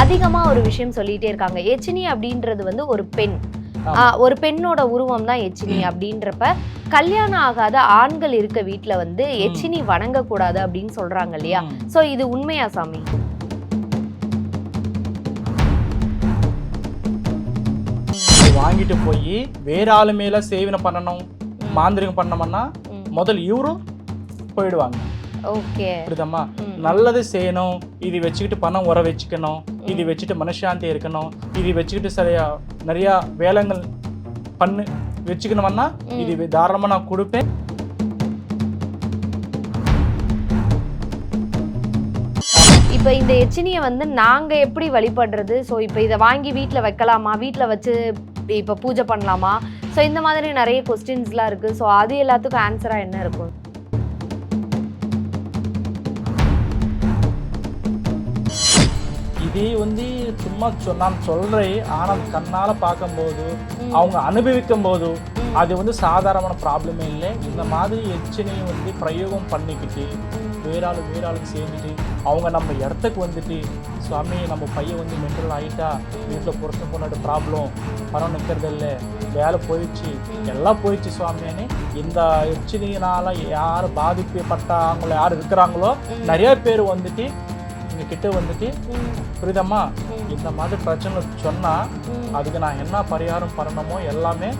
அதிகமா ஒரு விஷயம் சொல்லிட்டே இருக்காங்க. எச்சினி அப்படின்றது வந்து ஒரு பெண். ஒரு பெண்ணோட உருவம் தான் எச்சினி அப்படின்றப்ப கல்யாணம் ஆகாத ஆண்கள் இருக்க வீட்ல வந்து எச்சினி வணங்கக்கூடாது அப்படின்னு சொல்றாங்க இல்லையா. சோ இது உண்மையா சாமி? வாங்கிட்டு போய் வேற ஆளு மேல சேவனை பண்ணணும் மாந்திரிகம் பண்ணோம்னா முதல் இவரும் போயிடுவாங்க. ஓகே. புரியுதம்மா? நல்லது செய்யணும் இது வச்சுக்கிட்டு பணம் உர வச்சுக்கணும் இது வச்சுட்டு மனசாந்தி இருக்கணும் இது வச்சுக்கிட்டு சரியா நிறைய வேலைகள் பண்ணு வச்சுக்கணும்னா இது தாராளமா நான் கொடுப்பேன். இப்போ இந்த எச்சினியை வந்து நாங்க எப்படி வழிபடுறது? ஸோ இப்போ இதை வாங்கி வீட்டில் வைக்கலாமா? வீட்டில் வச்சு இப்போ பூஜை பண்ணலாமா? ஸோ இந்த மாதிரி நிறைய கொஸ்டின்ஸ்லாம் இருக்கு. ஸோ அது எல்லாத்துக்கும் ஆன்சரா என்ன இருக்கும்? இது வந்து சும்மா சொ- நான் சொல்றேன் ஆனா கண்ணால பார்க்கும்போது அவங்க அனுபவிக்கும் போது அது வந்து சாதாரணமான ப்ராப்ளமே இல்லை. இந்த மாதிரி எச்சனையும் வந்து பிரயோகம் பண்ணிக்கிட்டு வேற ஆளு வேற ஆளுக்கு சேர்ந்துட்டு அவங்க நம்ம இடத்துக்கு வந்துட்டு சுவாமி நம்ம பையன் வந்து மென்டல் ஆயிட்டா வீட்டில் புருஷன் பொண்ணோட ப்ராப்ளம் பணம் நிற்கிறது இல்லை வேலை போயிடுச்சு எல்லாம் போயிடுச்சு சுவாமின்னு இந்த எச்சனையினால யார் பாதிக்கப்பட்டவங்கள யார் இருக்கிறாங்களோ நிறைய பேர் வந்துட்டு கிட்டே வந்துட்டு புரியுதம்மா? இந்த மாதிரி பிரச்சனை சொன்னால் அதுக்கு நான் என்ன பரிகாரம் பண்ணணுமோ எல்லாமே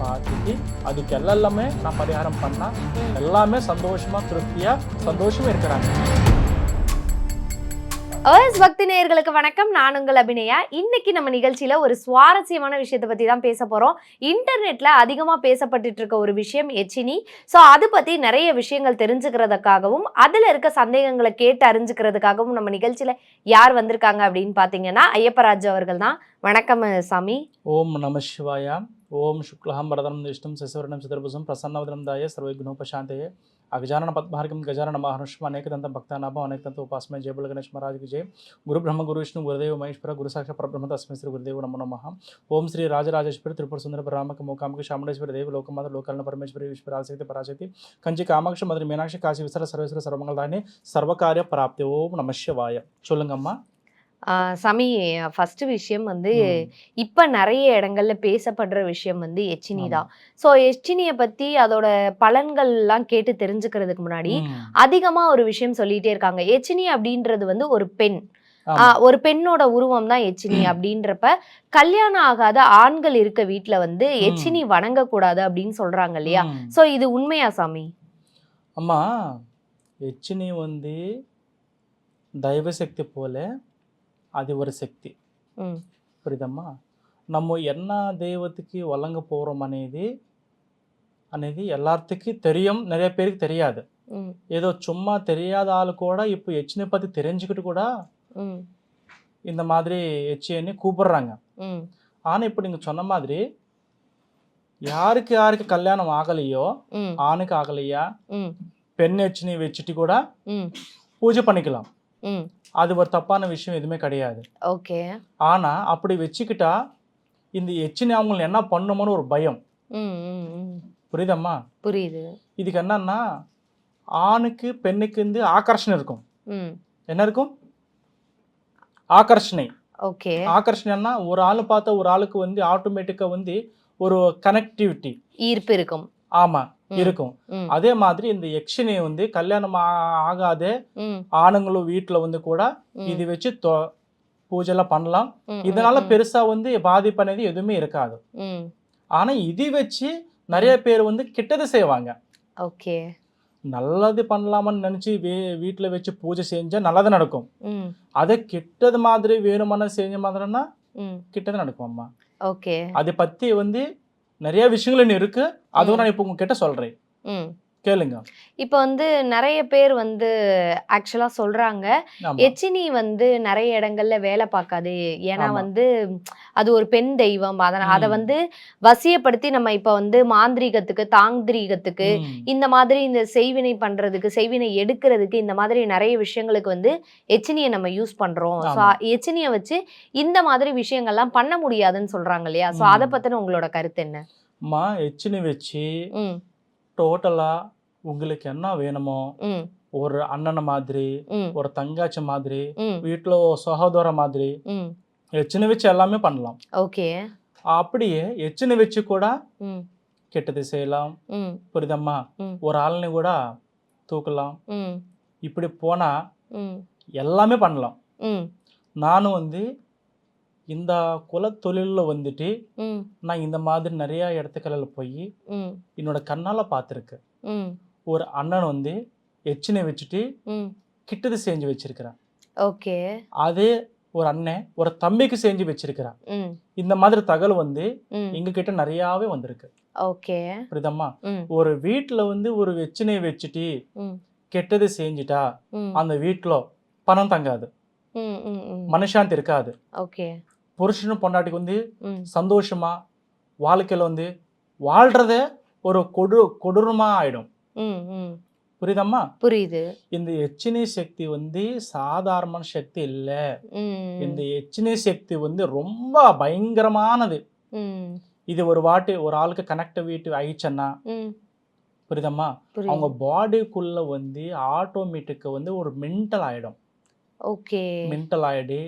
பார்த்துட்டு அதுக்கு எல்லாமே நான் பரிகாரம் பண்ணால் எல்லாமே சந்தோஷமாக திருப்தியாக சந்தோஷமாக இருக்கிறாங்க. ஓஎஸ் பக்தி நேயர்களுக்கு வணக்கம். நான் உங்கள் அபிநயா. இன்னைக்கு நம்ம நிகழ்ச்சியில ஒரு சுவாரஸ்யமான விஷயத்தை பத்தி தான் பேச போறோம். இன்டர்நெட்ல அதிகமா பேசப்பட்டுட்டு இருக்க ஒரு விஷயம் எச்சினி. ஸோ அது பத்தி நிறைய விஷயங்கள் தெரிஞ்சுக்கிறதுக்காகவும் அதுல இருக்க சந்தேகங்களை கேட்டு அறிஞ்சுக்கிறதுக்காகவும் நம்ம நிகழ்ச்சியில யார் வந்திருக்காங்க அப்படின்னு பாத்தீங்கன்னா ஐயப்பராஜ் அவர்கள் தான். வணக்கம் சாமி. ஓம் நம சிவாயா. ఓం శుక్లహం వరదనం నిష్టం శశివర్ణం చతుర్భుజం ప్రసన్నవదనం దాయ సర్వజ్ఞోపశాంతయే అగజానన పద్మార్గం గజానన మహర్షం అనేకదంత భక్తానాభం అనేకదంత ఉపాసమే జయబుల గణేష్ మహారాజ్కి జయ. గురు బ్రహ్మ గురు విష్ణు గురుదేవ మహేశ్వర గురు సాక్ష పరబ్రహ్మ తస్మై శ్రీ గురుదేవ నమో నమ. ఓం శ్రీ రాజరాజేశ్వరి త్రిపుర సుందర రామక మోకామక శాముడేశ్వరి దేవి లోకమాత లోకాలన పరమేశ్వరి ఈశ్వర ఆసక్తి పరాశక్తి కంచి కామాక్ష మధురి మీనాక్షి కాశీ విశ్వర సర్వేశ్వర సర్వమంగళాన్ని సర్వకార్య ప్రాప్తి. ఓం నమశివాయ చూలంగమ్మ சாமி ஃபர்ஸ்ட் விஷயம் வந்து இப்போ நிறைய இடங்கள்ல பேசப்படுற விஷயம் வந்து எச்சினி தான். ஸோ எச்சினியை பற்றி அதோட பலன்கள்லாம் கேட்டு தெரிஞ்சுக்கிறதுக்கு முன்னாடி அதிகமாக ஒரு விஷயம் சொல்லிகிட்டே இருக்காங்க. எச்சினி அப்படின்றது வந்து ஒரு பெண். ஒரு பெண்ணோட உருவம் தான் எச்சினி அப்படின்றப்ப கல்யாணம் ஆகாத ஆண்கள் இருக்க வீட்டுல வந்து எச்சினி வணங்கக்கூடாது அப்படின்னு சொல்றாங்க இல்லையா? ஸோ இது உண்மையா சாமி? அம்மா எச்சினி வந்து தெய்வசக்தி போல அது ஒரு சக்தி. పురిదమ్మా நம்ம என்ன தெய்வத்துக்கு வழங்க போகிறோம் అనేది అనేది எல்லாத்துக்கு தெரியும் நிறைய பேருக்கு தெரியாது. ஏதோ சும்மா தெரியாத ஆள் கூட இப்போ எச்சினை பற்றி தெரிஞ்சுக்கிட்டு கூட இந்த மாதிரி எச்சின்னு கூப்பிடுறாங்க. ஆனால் இப்போ நீங்கள் சொன்ன மாதிரி யாருக்கு யாருக்கு கல்யாணம் ஆகலையோ ஆணுக்கு ஆகலையா பெண் எச்சினி வச்சுட்டு கூட பூஜை பண்ணிக்கலாம். அது ஒரு தப்பான விஷயம் எதுவுமே கிடையாது. ஓகே. ஆனா அப்படி வச்சுக்கிட்டா இந்த எச்சினி அவங்களை என்ன பண்ணுமோன்னு ஒரு பயம். புரியுதம்மா? புரியுது. இதுக்கு என்னன்னா ஆணுக்கு பெண்ணுக்கு வந்து ஆகர்ஷணை இருக்கும். என்ன இருக்கும்? ஆகர்ஷணை. ஓகே. ஆகர்ஷணைன்னா ஒரு ஆள் பார்த்த ஒரு ஆளுக்கு வந்து ஆட்டோமேட்டிக்கா வந்து ஒரு கனெக்டிவிட்டி ஈர்ப்பு இருக்கும். ஆமா. ம். இருக்கும். அதே மாதிரி இந்த யக்ஷினி வந்து கல்யாணம் ஆகாத ஆணுங்களும் வீட்டுல வந்து கூட. இது வச்சு பூஜைலாம் பண்ணலாம். இதனால பெருசா வந்து பாதிப்பானது எதுவுமே இருக்காது. ஆனா இது வச்சு நிறைய பேர் வந்து கெட்டது செய்வாங்க. ஓகே. நல்லது பண்ணலாமான்னு நினைச்சு வே வீட்டுல வச்சு பூஜை செஞ்சா நல்லது நடக்கும். அதை கெட்டது மாதிரி வேணுமான செஞ்ச மாதிரினா ம். கெட்டது நடக்கும் அம்மா. ஓகே. அதை பத்தி வந்து நிறைய விஷயங்கள் இன்னும் இருக்கு. அதுவும் நான் இப்போ உங்ககிட்ட சொல்றேன். கேளுங்க இப்போ வந்து நிறைய பேர் வந்து ஆக்சுவலா சொல்றாங்க ஆமா எச்சினி வந்து நிறைய இடங்கள்ல வேலை பார்க்காது ஏன்னா. வந்து அது ஒரு பெண் தெய்வம் அத அதை ம். வந்து வசியப்படுத்தி நம்ம இப்ப வந்து மாந்திரீகத்துக்கு தாந்திரீகத்துக்கு ம். இந்த மாதிரி இந்த செய்வினை பண்றதுக்கு செய்வினை எடுக்கிறதுக்கு இந்த மாதிரி நிறைய விஷயங்களுக்கு வந்து எச்சினியை நம்ம யூஸ் பண்றோம் ஸோ. எச்சினியை வச்சு இந்த மாதிரி விஷயங்கள்லாம் பண்ண முடியாதுன்னு சொல்றாங்க இல்லையா ஸோ ம். அதை பத்தின உங்களோட கருத்து என்ன அம்மா எச்சினி வச்சு ம் டோட்டலா உங்களுக்கு என்ன வேணுமோ ம் ஒரு அண்ணன் மாதிரி ம் ஒரு தங்காச்சி மாதிரி ம் வீட்டில் சகோதர மாதிரி ம் எச்சினை வச்சு எல்லாமே பண்ணலாம் ஓகே அப்படியே எச்சினை வச்சு கூட ம் கெட்டது செய்யலாம் ம் புரியுதம்மா ம். ஒரு ஆளுని கூட தூக்கலாம் ம் இப்படி போனால் ம் எல்லாமே பண்ணலாம் ம் நானும் வந்து இந்த குலத்தொழிலில் வந்துட்டு நான் இந்த மாதிரி நிறையா இடத்துக்களில் போய் என்னோட கண்ணால் பார்த்துருக்கேன் ஒரு அண்ணன் வந்து எச்சினை வச்சுட்டு கிட்டது செஞ்சு வச்சிருக்கிறான். ஓகே. அதே ஒரு அண்ணன் ஒரு தம்பிக்கு செஞ்சு வச்சிருக்கிறான். இந்த மாதிரி தகவல் வந்து எங்க கிட்ட நிறையாவே வந்திருக்கு. ஓகே. புரியுதம்மா? ஒரு வீட்டில் வந்து ஒரு எச்சினை வச்சுட்டு கெட்டது செஞ்சுட்டா அந்த வீட்டில் பணம் தங்காது. ம் ம் ம். மனுஷாந்தி இருக்காது. ஓகே. புருஷனும் பொண்டாட்டிக்கு வந்து சந்தோஷமா வாழ்க்கையில் வந்து வாழ்றத ஒரு கொடு கொடூரமா ஆயிடும். புரியுதம்மா? புரியுது. இந்த எச்சினை சக்தி வந்து சாதாரண சக்தி இல்லை. இந்த எச்சினை சக்தி வந்து ரொம்ப பயங்கரமானது. இது ஒரு வாட்டி ஒரு ஆளுக்கு கனெக்டிவிட்டி ஆயிடுச்சுன்னா புரியுதம்மா? அவங்க பாடிக்குள்ள வந்து ஆட்டோமேட்டிக்கு வந்து ஒரு மென்டல் ஆயிடும். மென்டல் ஆயிடு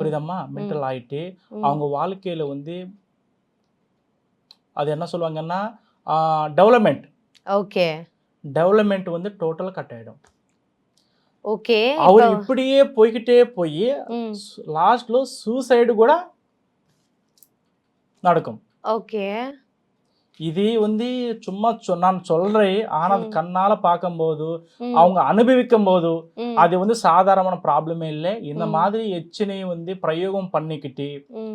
புரியுதம்மா? மென்டல் ஆயிட்டு. அவங்க வாழ்க்கையில வந்து அது என்ன சொல்லுவாங்கன்னா டெவலப்மெண்ட் ஓகே. டெவலப்மெண்ட் வந்து டோட்டலாக கட் ஆயிடும். ஓகே அவர் இப்போ இப்படியே போய்கிட்டே போய் லாஸ்ட்ல சூசைடு கூட நடக்கும். ஓகே. இது வந்து சும்மா நான் சொல்றேன். ஆனா அது. கண்ணால பார்க்கும்போது அவங்க அனுபவிக்கும் போது அது வந்து சாதாரணமான ப்ராப்ளமே இல்லை. இந்த. மாதிரி எச்சினையை வந்து பிரயோகம் பண்ணிக்கிட்டு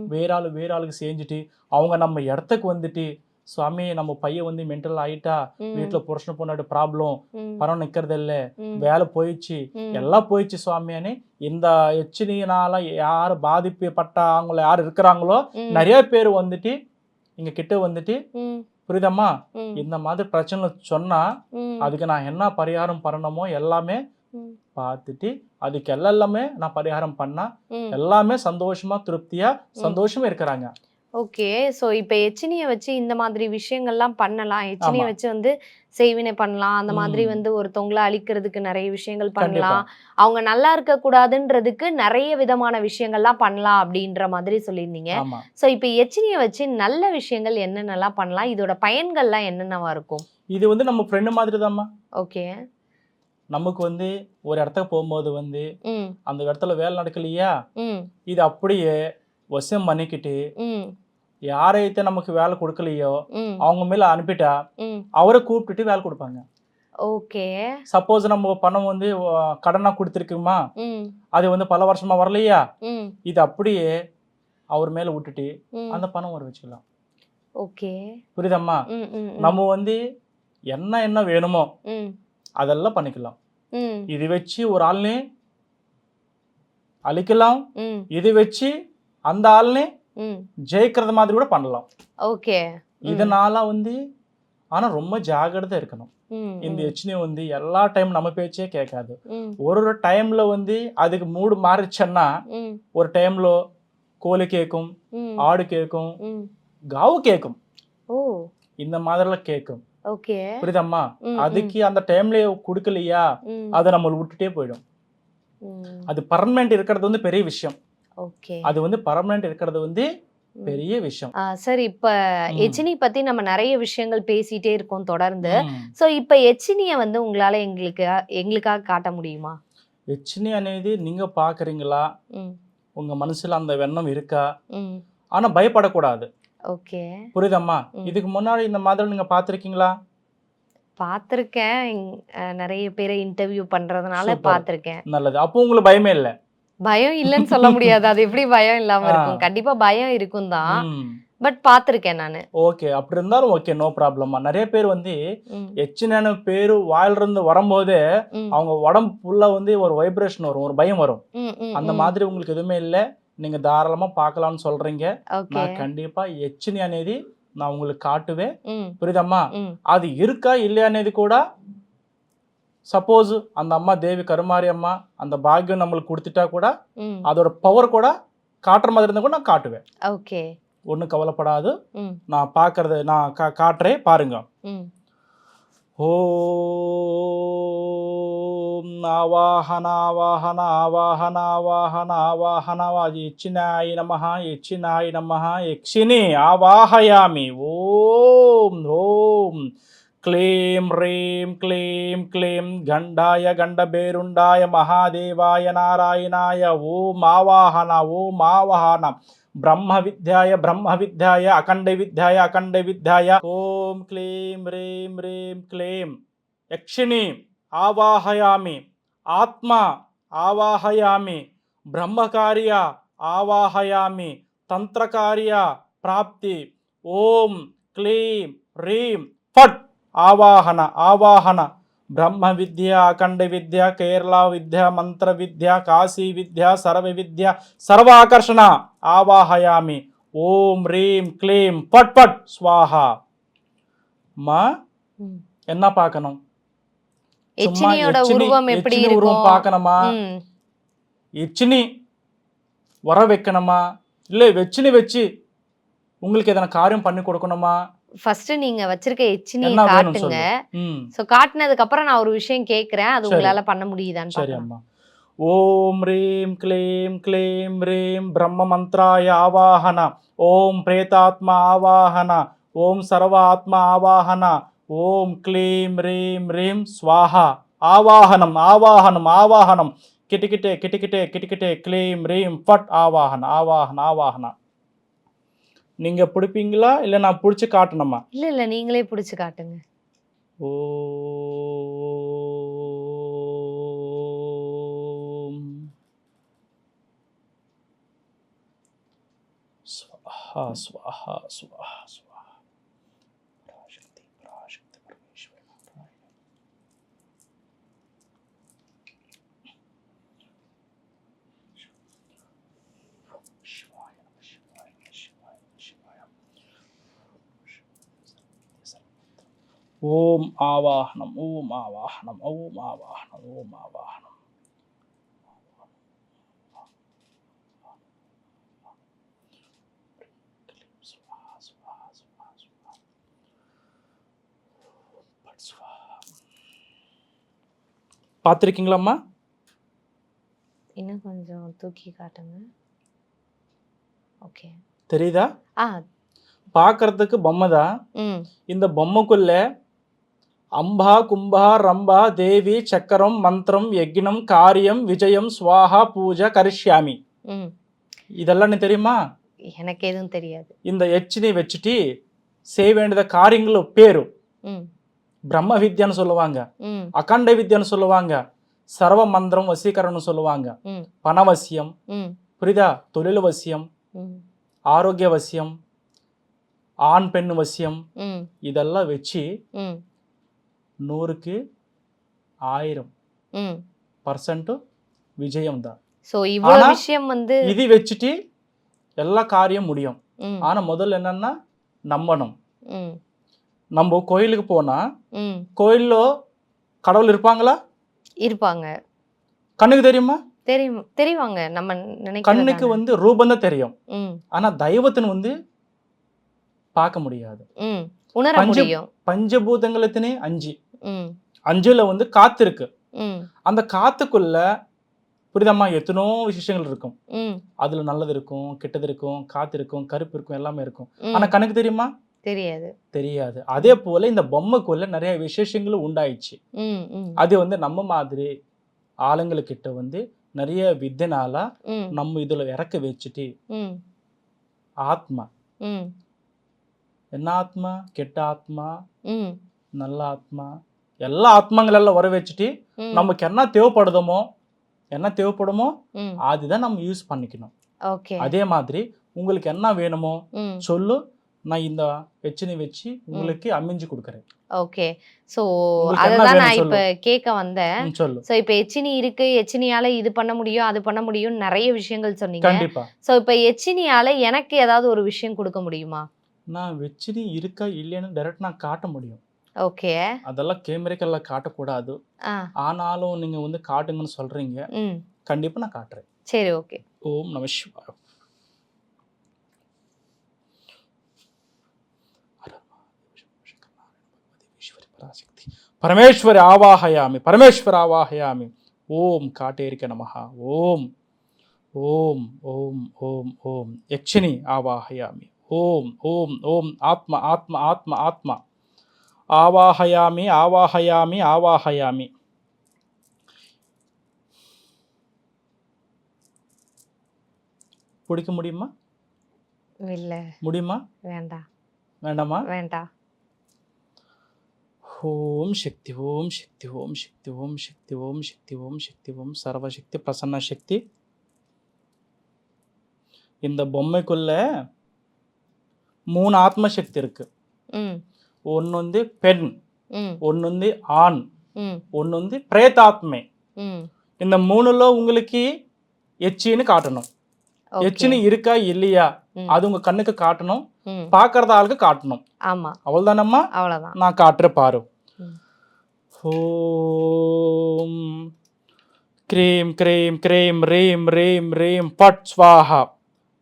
வேற ஆளு வேற ஆளுக்கு செஞ்சுட்டு அவங்க நம்ம இடத்துக்கு வந்துட்டு சுவாமி நம்ம பையன் வந்து மென்டல் ஆயிட்டா வீட்டுல புருஷன் பொண்ணாடி ப்ராப்ளம் பணம் நிக்கிறது இல்ல வேலை போயிடுச்சு. எல்லாம் போயிடுச்சு சுவாமியானே. இந்த எச்சினியினால யார் பாதிக்கப்பட்ட அவங்கள யார் இருக்கிறாங்களோ நிறைய பேர் வந்துட்டு இங்க கிட்ட வந்துட்டு புரியுதம்மா இந்த மாதிரி பிரச்சனை சொன்னா அதுக்கு நான் என்ன பரிகாரம் பண்ணணுமோ எல்லாமே பார்த்துட்டு அதுக்கு எல்லாமே நான் பரிகாரம் பண்ணா எல்லாமே சந்தோஷமா திருப்தியா சந்தோஷமா இருக்கிறாங்க. ஓகே. ஸோ இப்போ எச்சினியை வச்சு இந்த மாதிரி விஷயங்கள்லாம் பண்ணலாம். எச்சினியை. வச்சு வந்து செய்வினை பண்ணலாம். அந்த மாதிரி. வந்து ஒருத்தவங்கள அழிக்கிறதுக்கு நிறைய விஷயங்கள் பண்ணலாம். அவங்க நல்லா இருக்க கூடாதுன்றதுக்கு நிறைய விதமான விஷயங்கள்லாம் பண்ணலாம் அப்படின்ற மாதிரி சொல்லியிருந்தீங்க. ஸோ இப்போ எச்சினியை வச்சு நல்ல விஷயங்கள் என்னென்னலாம் பண்ணலாம்? இதோட பயன்கள்லாம் என்னென்னவா இருக்கும்? இது வந்து நம்ம ஃப்ரெண்டு மாதிரி தாம்மா ஓகே. நமக்கு வந்து ஒரு இடத்துக்கு போகும்போது வந்து அந்த இடத்துல வேலை நடக்கலையா? இது அப்படியே வசம் பண்ணிக்கிட்டு ம். யாரையத்தை நமக்கு வேலை கொடுக்கலையோ அவங்க மேல அனுப்பிட்டா அவரை கூப்பிட்டுட்டு வேலை கொடுப்பாங்க. ஓகே. சப்போஸ் நம்ம பணம் வந்து கடனா கொடுத்துருக்குமா? அது வந்து பல வருஷமா வரலையா? இது அப்படியே அவர் மேல விட்டுட்டு அந்த பணம் வர வச்சுக்கலாம். ஓகே. புரியுதம்மா? நம்ம வந்து என்ன என்ன வேணுமோ அதெல்லாம் பண்ணிக்கலாம். இது வச்சு ஒரு ஆள்னே அழிக்கலாம். இது வச்சு அந்த ஆள்னே ம் ஜெயிக்கிறது மாதிரி கூட பண்ணலாம் ஓகே இதனால வந்து ஆனா ரொம்ப ஜாகிரதை இருக்கணும் ம் இந்த எச்சினி வந்து எல்லா டைம் நம்ம பேச்சே கேட்காது ம் ஒரு ஒரு டைம்ல வந்து அதுக்கு மூடு மாறிச்சுன்னா ம் ஒரு டைம்ல கோழி கேட்கும் ம் ஆடு கேட்கும் ம் காவு கேட்கும் ஓ இந்த மாதிரிலாம் கேட்கும் ஓகே புரியுதம்மா ம், அதுக்கு அந்த டைம்ல கொடுக்கலையா ம் அதை நம்ம விட்டுட்டே போயிடும் ம் அது பர்மனெண்ட் இருக்கிறது வந்து பெரிய விஷயம் ஓகே அது வந்து பர்மனெண்ட் இருக்கிறது வந்து பெரிய விஷயம் ஆ சரி இப்ப ம். எச்சினி பத்தி நம்ம நிறைய விஷயங்கள் பேசிட்டே இருக்கோம் தொடர்ந்து ம். சோ இப்ப எச்சினிய வந்து உங்களால எங்களுக்கு எங்களுக்காக காட்ட முடியுமா எச்சினி అనేది நீங்க பாக்குறீங்களா ம் உங்க மனசுல அந்த வெண்ணம் இருக்கா ம் ஆனா பயப்படக்கூடாது ஓகே புரியுதம்மா ம். இதுக்கு முன்னாடி இந்த மாதிரி நீங்க பாத்திருக்கீங்களா பார்த்துருக்கேன் இங்- அஹ் நிறைய பேரை இன்டர்வியூ பண்றதுனால Super. பார்த்துருக்கேன் நல்லது அப்போ உங்களுக்கு பயமே இல்லை பயம் இல்லைன்னு சொல்ல முடியாது அது எப்படி பயம் இல்லாம ஆ. இருக்கும் கண்டிப்பா பயம் இருக்கும் தான் பட் பார்த்துருக்கேன் நானு ஓகே அப்படி இருந்தாலும் ஓகே நோ ப்ராப்ளமா நிறைய பேர் வந்து ம், எச்சினான பேரு வாயிலிருந்து வரும்போது ம், அவங்க உடம்பு ஃபுல்லா வந்து ஒரு வைப்ரேஷன் வரும் ஒரு பயம் வரும் ம், ம், அந்த ம். மாதிரி உங்களுக்கு எதுவுமே இல்லை நீங்க தாராளமா பார்க்கலாம்னு சொல்றீங்க ஓகே நான் கண்டிப்பா எச்சினி అనేది நான் உங்களுக்கு காட்டுவேன் ம் புரியுதம்மா ம் అది இருக்கா இல்லையா అనేది కూడా சப்போஸ் அந்த அம்மா தேவி கருமாரி அம்மா அந்த பாக்கியம் நம்மளுக்கு கொடுத்துட்டா கூட அதோட பவர் கூட காட்டுற மாதிரி இருந்தா கூட நான் காட்டுவேன். ஓகே ஒன்றும் கவலைப்படாது. நான் பார்க்கறது நான் கா காட்டுறேன் பாருங்க. ஓ ಆವಾಹನಾವಾಹನ ಆವಾಹನ ಆವಾಹನ ಆವಾಹನವಾ ಯಕ್ಷಿನಾಯ ನಮಃ ಯಕ್ಷಿನಾಯ ನಮಃ ಯಕ್ಷಿಣಿ ಆವಾಹಯಾಮಿ ಓಂ ಓಂ క్లీం హ్రీం క్లీం క్లీం గండాయ గండబేరుండాయ మహాదేవాయ నారాయణాయ ఓం ఆవాహన ఓం ఆవాహన బ్రహ్మ విద్యాయ బ్రహ్మ విద్యాయ అఖండ విద్యాయ అఖండ విద్యాయ ఓం క్లీం హ్రీం హ్రీం క్లీం యక్షిణి ఆవాహయామి ఆత్మ ఆవాహయామి బ్రహ్మకార్య ఆవాహయామి తంత్రకార్య ప్రాప్తి ఓం క్లీం హ్రీం ఫట్ ఆవాహన ఆవాహన బ్రహ్మ విద్య అఖండ విద్య కేరళ విద్య మంత్ర విద్య కాశీ విద్య సర్వ విద్య సర్వాకర్షణ ఆవాహయామి ఓం హ్రీం క్లీం పట్ పట్ స్వాహ మా ம். என்ன பார்க்கணும் சும்மா எச்சினியோட எச்சினி- உருவம் எப்படி எச்சினி உருவம் இருக்கும் பார்க்கணுமா ம். எச்சினி வர வைக்கணுமா இல்லை வெச்சினி வச்சு உங்களுக்கு எதனா காரியம் பண்ணி கொடுக்கணுமா ஃபர்ஸ்ட் நீங்க வச்சிருக்க எச்சினியை காட்டுங்க. சோ காட்டுனதுக்கு அப்புறம் நான் ஒரு விஷயம் கேக்குறேன். அது. உங்களால பண்ண முடியுதான்னு சரி. அம்மா. ஓம் ரீம் க்ளீம் க்ளீம் ரீம் பிரம்ம மந்த்ராய ஆவாஹன ஓம் பிரேதாத்மா ஆவாஹன ஓம் சர்வாத்மா ஆவாஹன ஓம் க்ளீம் ரீம் ரீம் ஸ்வாஹா. ஆவாஹனம் ஆவாஹனம் ஆவாஹனம் கிட்டக்கிட்டே கிட்டக்கிட்டே கிட்டக்கிட்டே க்ளீம் ரீம் ஃபட் ஆவாஹன ஆவாஹன ஆவாஹன நீங்க பிடிப்பீங்களா? இல்லை நான் பிடிச்சி காட்டணுமா? இல்ல இல்ல நீங்களே புடிச்சு காட்டுங்க. ஓம். ஸ்வாஹா ஸ்வாஹா ஸ்வாஹா. ஸ்வாஹா பராசக்தி பராசக்தி பரமேஸ்வரி நாராயண சிவாய நம சிவாய நம சிவாய நம சிவாய ஓம் ஆவாஹனம் ஓம் ஆவாஹனம் ஓம் ஆவாஹனம் ஓம் ஸ்வாஹா. பார்த்திருக்கீங்களாம்மா? இன்னும் கொஞ்சம் தூக்கி காட்டுங்க. ஓகே. தெரியுதா? ஆ. பார்க்கறதுக்கு பொம்மை தான். இந்த பொம்மைக்குள்ள அம்பா கும்பா ரம்பா தேவி சக்கரம் மந்திரம் யக்னம் காரியம் விஜயம் ஸ்வாஹா பூஜா கரிஷ்யாமி. இதெல்லாம் நீ தெரியுமா? எனக்கு எதுவும் தெரியாது. இந்த எச்சினை வச்சுட்டு செய்ய வேண்டியத காரியங்கள் பேரு. பிரம்ம வித்யான்னு சொல்லுவாங்க. அகண்ட வித்யான்னு சொல்லுவாங்க. சர்வ மந்திரம் வசீகரணம் சொல்லுவாங்க. பணவசியம். ம். புரியுதா? தொழில் வசியம். ஆரோக்கிய வசியம். ஆண் பெண் வசியம். இதெல்லாம் வச்சு நூறுக்கு ஆயிரம் ம். பர்சன்ட் விஜயம் தான் ஸோ இவ்வளவு ஆனா, விஷயம் வந்து இது வச்சுட்டு எல்லா காரியம் முடியும். ஆனா முதல்ல என்னன்னா நம்பணும். நம்ம கோயிலுக்கு போனா கோயில்ல கடவுள் இருப்பாங்களா? இருப்பாங்க. கண்ணுக்கு தெரியுமா? தெரியும் தெரிவாங்க. நம்ம கண்ணுக்கு. வந்து ரூபம் தான் தெரியும். ஆனா தெய்வத்தின் வந்து பார்க்க முடியாது. உணர முடியும். பஞ்சபூதங்களத்தினே அஞ்சு. அஞ்சுல வந்து காத்து இருக்கு அந்த காத்துக்குள்ள புரியுதாம்மா எத்தனோ விசேஷங்கள் இருக்கும். அதுல நல்லது இருக்கும் கெட்டது இருக்கும் காத்து இருக்கும் கருப்பு இருக்கும் எல்லாமே இருக்கும். ஆனா கண்ணுக்கு தெரியுமா? தெரியாது. தெரியாது. அதே போல இந்த பொம்மைக்குள்ள நிறைய விசேஷங்களும் உண்டாயிடுச்சு. அது வந்து நம்ம மாதிரி ஆளுங்களுக்கிட்ட வந்து நிறைய வித்தினால நம்ம இதுல இறக்க வச்சுட்டு ஆத்மா. என்ன ஆத்மா? கெட்ட ஆத்மா? நல்ல ஆத்மா? எல்லா ஆத்மாங்களெல்லாம் வர வச்சுட்டு நமக்கு என்ன தேவைப்படுதமோ என்ன தேவைப்படுமோ அதுதான் நம்ம யூஸ் பண்ணிக்கணும். ஓகே. அதே மாதிரி உங்களுக்கு என்ன வேணுமோ சொல்லு. நான் இந்த எச்சினை வச்சு உங்களுக்கு அமைஞ்சு கொடுக்குறேன். ஓகே. ஸோ உங்களுக்கு அதை என்ன தான் வேணும் நான். இப்போ கேட்க வந்தேன். சொல்லு. ஸோ இப்போ எச்சினி இருக்கு. எச்சினியால இது பண்ண முடியும் அது பண்ண முடியும் நிறைய விஷயங்கள் சொன்னீங்க. ஸோ இப்போ எச்சினியால எனக்கு ஏதாவது ஒரு விஷயம் கொடுக்க முடியுமா? நான் வச்சினி இருக்கா இல்லையான்னு டைரக்ட் நான் காட்ட முடியும். ஓகே அதெல்லாம் கேமரைக்கெல்லாம் காட்டக்கூடாது. ஆ. ஆனாலும் நீங்க வந்து காட்டுங்கன்னு சொல்றீங்க. ம். கண்டிப்பா நான் காட்டுறேன். சரி ஓகே. ஓம் நம சிவாய. ஈஸ்வரி பராசக்தி. பரமேஸ்வரி ஆவாஹயாமி பரமேஸ்வர ஆவாஹயாமி ஓம் காட்டேரிக்க நமஹ. ஓம். ஓம் ஓம் ஓம் ஓம். யக்ஷினி ஆவாஹயாமி ஓம் ஓம் ஓம். ஆத்ம ஆத்ம ஆத்ம ஆத்மா. ஆவாஹயாமி ஆவாஹயாமி ஆவாஹயாமி. பிடிக்க முடியுமா? இல்ல. முடியுமா? வேண்டாம் வேண்டாமா? வேண்டாம் ஓம் சக்தி ஓம் சக்தி ஓம் சக்தி ஓம் சக்தி ஓம் சக்தி ஓம் சக்தி ஓம் சர்வசக்தி பிரசன்ன சக்தி. இந்த பொம்மைக்குள்ள மூணு ஆத்ம சக்தி இருக்கு ஒன்று வந்து பெண் ஒன்று வந்து ஆண் ஒன்று வந்து பிரேதாத்மை. இந்த மூணுல உங்களுக்கு எச்சின்னு காட்டணும். எச்சின்னு இருக்கா இல்லையா. அது உங்க கண்ணுக்கு காட்டணும். ம். பார்க்கறத ஆளுக்கு காட்டணும். ஆமா. அவ்வளோதானம்மா அவ்வளவுதான். நான் காட்டுற பாரு. ஓம். க்ரீம் க்ரீம் க்ரீம் ரீம் ரீம் ரீம் பட் ஸ்வாஹா.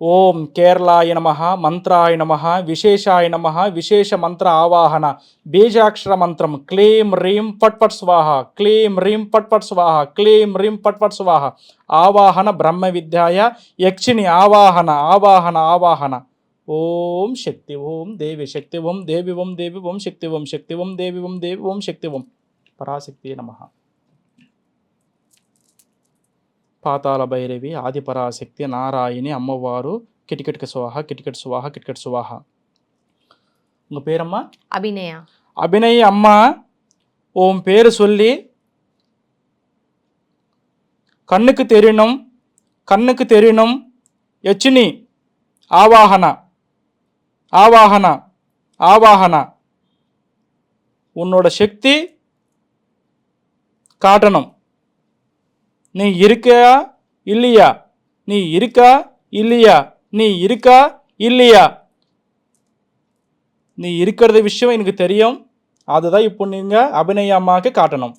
ఓం కేరళాయ నమ మంత్రాయ నమ విశేషాయ నమ విశేష మంత్ర ఆవాహన బీజాక్షర మంత్రం క్లీం రీం ఫట్ ఫట్ స్వాహ క్లీం రీం ఫట్ ఫట్ స్వాహ క్లీం రీం ఫట్ ఫట్ స్వాహ. ఆవాహన బ్రహ్మ విద్యాయ యక్షిణి ఆవాహన ఆవాహన ఆవాహన. ఓం శక్తి ఓం దేవి శక్తి ఓం దేవి ఓం దేవి ఓం శక్తి ఓం శక్తి ఓం దేవి ఓం దేవి ఓం శక్తి ఓం. పరాశక్తి నమ. పాతాళ భైరవి ఆదిపరాశక్తి నారాయణి అమ్మవారు కిటికెట్క సువాహ కిటికెట్ సువాహ కిటికెట్ సువాహ உங்க பேரம்மா அபிநயா அபிநய் அம்மா உன் பேர் சொல்லி கண்ணுக்கு தெரியணும் கண்ணுக்கு தெரியணும் எச்சினி ஆவாகன ஆவாகன ஆவாகன உன்னோட சக்தி காட்டணும் நீ இருக்கா இல்லையா? நீ இருக்கா இல்லையா? நீ இருக்கா இல்லையா? நீ இருக்கிறது விஷயம் எனக்கு தெரியும். அதுதான் இப்போ நீங்கள் அபிநய அம்மாவுக்கு காட்டணும்.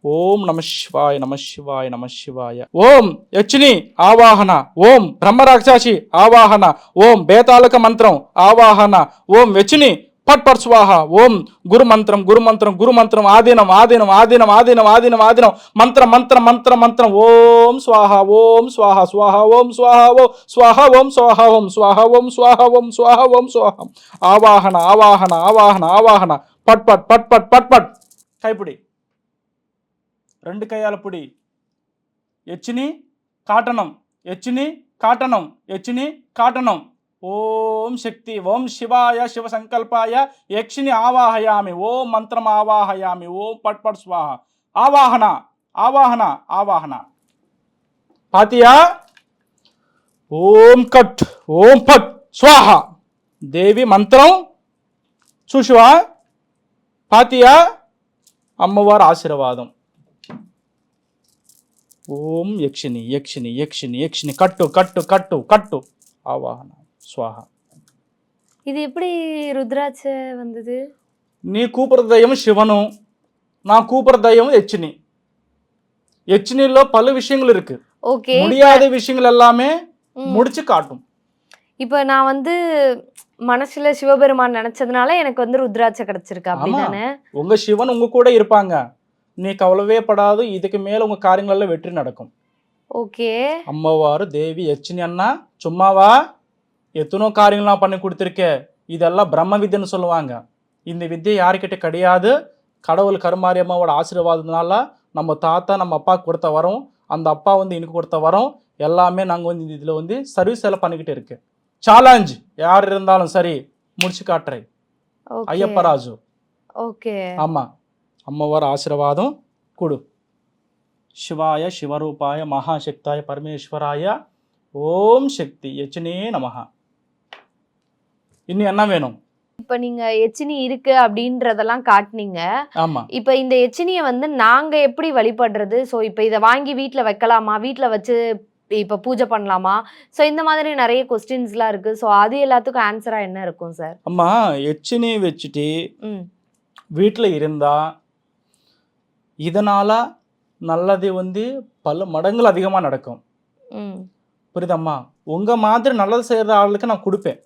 ஓம் நம சிவாய் நம சிவாய் நம சிவாய. ஓம் யச்சினி ஆவாகன. ஓம் பிரம்மராட்சாசி ஆவாகன. ஓம் பேதாளக மந்திரம் ஆவாகன. ஓம் யச்சினி பட் பட் சுவாஹா ஓம் குரு மந்திரம் குரு மந்திரம் குரு மந்திரம் ஆதீனம் ஆதீனம் ஆதீனம் ஆதீனம் ஆதீனம் ஆதீனம் மந்திரம் மந்திரம் மந்திரம் மந்திரம் ஓம் ஸ்வாஹா ஓம் ஸ்வாஹா ஸ்வாஹா ஓம் ஸ்வாஹா ஓம் ஸ்வாஹா ஓம் ஸ்வாஹா ஓம் ஸ்வாஹா ஓம் ஸ்வாஹா ஓம் ஸ்வாஹா ஓம் ஸ்வாஹா ஆவாகன ஆவாகன ஆவாகன ஆவாகன பட் பட் பட் பட் பட் பட் கைப்பிடி ரெண்டு கையால பிடி எச்சினி காட்டணும் எச்சினி காட்டணும் எச்சினி ఓం శక్తి ఓం శివాయ శివ సంకల్పాయ యక్షిని ఆవాహయామి ఓం మంత్రం ఆవాహయామి ఓం పట్ పట్ స్వాహ. ఆవాహన ఆవాహన ఆవాహన. పాతియా? ఓం కట్ ఓం పట్ స్వాహ. దేవి మంత్రం చూసివా పాతియా? అమ్మవారి ఆశీర్వాదం. ఓం యక్షిని యక్షిని యక్షిని యక్షిని. కట్టు కట్టు కట్టు కట్టు. ఆవాహన. ஸ்வாகா இது எப்படி ருத்ராட்ச வந்தது? நீ கூப்பிட்ற தெய்வம் சிவனும் நான் கூப்பிட்ற தெய்வம் எச்சினி. எச்சினில பல விஷயங்கள் இருக்கு. ஓகே. முடியாத விஷயங்கள் எல்லாமே முடிச்சு காட்டும். இப்போ நான் வந்து மனசுல சிவபெருமான் நினைச்சதுனால எனக்கு வந்து ருத்ராட்ச கிடைச்சிருக்கு. அப்படிதானே உங்க சிவன் உங்க கூட இருப்பாங்க. நீ கவலவே படாது. இதுக்கு மேல உங்க காரியங்கள்ல வெற்றி நடக்கும். ஓகே. அம்மாவாரு தேவி எச்சினி அண்ணா சும்மாவா? எத்தனோ காரியங்கள்லாம் பண்ணி கொடுத்துருக்க. இதெல்லாம் பிரம்ம வித்தியன்னு சொல்லுவாங்க. இந்த வித்தியை யாருக்கிட்ட கிடையாது. கடவுள் கருமாரியம்மாவோட ஆசீர்வாதத்தினால நம்ம தாத்தா நம்ம அப்பா கொடுத்த வரோம் அந்த அப்பா வந்து எனக்கு கொடுத்த வரோம் எல்லாமே நாங்கள் வந்து இதில் வந்து சர்வீஸ் எல்லாம் பண்ணிக்கிட்டு இருக்கு. சேலஞ்ச் யார் இருந்தாலும் சரி முடிச்சு காட்டுறை ஐயப்பராஜு ஓகே. ஆமாம் அம்மாவோட ஆசீர்வாதம் கொடு. சிவாய சிவரூபாய மகாசக்தாய பரமேஸ்வராய ஓம் சக்தி. யச்சனே நமகா இன்னும் என்ன வேணும்? இப்போ நீங்க எச்சினி இருக்கு அப்படின்றதெல்லாம் காட்டுனீங்க. ஆமா. இப்போ இந்த எச்சினியை வந்து நாங்க எப்படி வழிபடுறது? ஸோ இப்போ இதை வாங்கி வீட்ல வைக்கலாமா? வீட்ல வச்சு இப்போ பூஜை பண்ணலாமா? ஸோ இந்த மாதிரி நிறைய கொஸ்டின்ஸ்லாம் இருக்கு. ஸோ அது எல்லாத்துக்கும் ஆன்சரா என்ன இருக்கும் சார் அம்மா எச்சினி வச்சுட்டு ம். வீட்டில் இருந்தா இதனால நல்லது வந்து பல மடங்கள் அதிகமாக நடக்கும். புரியுதம்மா உங்க மாதிரி நல்லது செய்யற ஆளுக்கு நான் கொடுப்பேன்.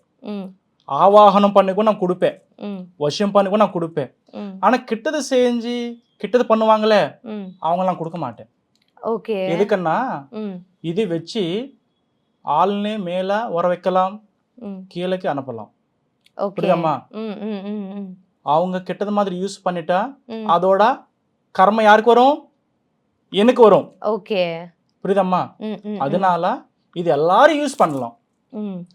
ஆவாகனம் பண்ணி கூட நான் கொடுப்பேன். வசியம் பண்ணி கூட நான் கொடுப்பேன். ஆனா கிட்டது செஞ்சு கிட்டது பண்ணுவாங்களே ம். அவங்களாம் கொடுக்க மாட்டேன். ஓகே. எதுக்குன்னா இது வச்சு ஆள்னே மேல வர வைக்கலாம் கீழக்கு அனுப்பலாம். ஓகே. புரியுதாம்மா? ம் ம் ம் ம். அவங்க கிட்டது மாதிரி யூஸ் பண்ணிட்டா அதோட கர்மம் யாருக்கு வரும்? எனக்கு வரும். ஓகே. புரியுதம்மா? அதனால இது எல்லாரும் யூஸ் பண்ணலாம்.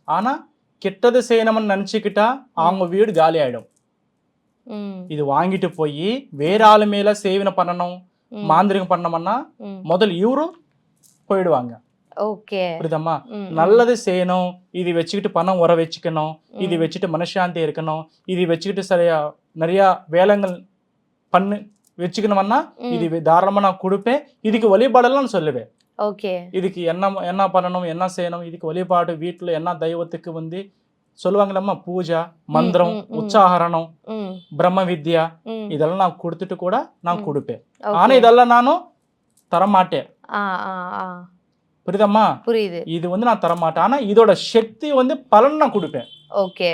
ஆனா கெட்டது செய்யணும்னு நினச்சிக்கிட்டா அவங்க வீடு காலி ஆயிடும் இது வாங்கிட்டு போய் வேற ஆளு மேல சேவனை பண்ணணும் மாந்திரிகம் பண்ணோம்னா முதல் இவரும் போயிடுவாங்க. புரியுதம்மா? நல்லது செய்யணும் இது வச்சுக்கிட்டு பணம் உர வச்சுக்கணும் இது. வச்சுட்டு மனசாந்தி இருக்கணும் இது வச்சுக்கிட்டு சரியா நிறைய வேலைகள் பண்ணு வச்சுக்கணும்னா. இது தாராளமா நான் கொடுப்பேன் இதுக்கு வழிபாடெல்லாம் சொல்லுவேன். ஓகே. இதுக்கு என்ன என்ன பண்ணணும் என்ன செய்யணும் இதுக்கு வழிபாடு வீட்டுல என்ன தெய்வத்துக்கு வந்து சொல்லுவாங்களம்மா பூஜா மந்திரம் ம், ம். உச்சாரணம் ம். பிரம்ம வித்யா இதெல்லாம் நான் கொடுத்துட்டு கூட நான். கொடுப்பேன். ஆனா இதெல்லாம் நானும் தரமாட்டேன். புரியுதம்மா? புரியுது. இது வந்து நான் தரமாட்டேன். ஆனா இதோட சக்தி வந்து பலன் நான் கொடுப்பேன். ஓகே.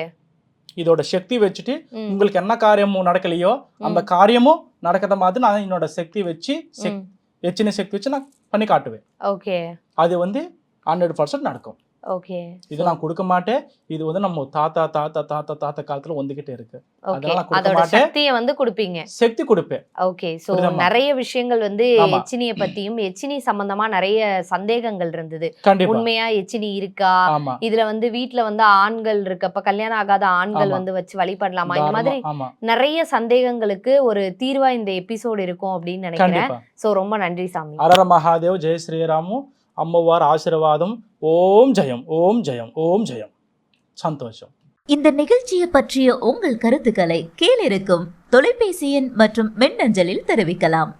இதோட சக்தி வச்சுட்டு உங்களுக்கு என்ன காரியமும் நடக்கலையோ அந்த. காரியமும் நடக்கிற மாதிரி நான் என்னோட சக்தி வச்சு செக்- ம் எச்சின சக்தி வச்சு நான் பண்ணி காட்டுவேன் ஓகே அது வந்து ஹண்ட்ரட் பர்சன்ட் நடக்கும் ஓகே. இது நான் கொடுக்க மாட்டேன். இது வந்து நம்ம தாத்தா தாத்தா தாத்தா தாத்தா காலத்துல வந்துகிட்டே இருக்கு. அதோட. சக்தியை வந்து கொடுப்பீங்க. சக்தி கொடுப்பேன். ஓகே. சோ? நிறைய விஷயங்கள் வந்து. எச்சினிய பத்தியும் எச்சினி சம்பந்தமா நிறைய சந்தேகங்கள் இருந்தது. உண்மையா எச்சினி இருக்கா? இதுல வந்து வீட்ல வந்து ஆண்கள் இருக்கப்ப கல்யாணம் ஆகாத ஆண்கள். வந்து வச்சு வழிபடலாமா? இந்த மாதிரி நிறைய சந்தேகங்களுக்கு ஒரு தீர்வா இந்த எபிசோடு இருக்கும் அப்படின்னு நினைக்கிறேன். சோ ரொம்ப நன்றி சாமி. அரர மகாதேவ் ஜெய ஸ்ரீராமு. అమ్మవారి ఆశీర్వాదం ఓం జయం ఓం జయం ఓం జయం సంతోషం இந்த நிகழ்ச்சியை பற்றிய உங்கள் கருத்துக்களை கீழிருக்கும் தொலைபேசி எண் மற்றும் மின்னஞ்சலில் தெரிவிக்கலாம்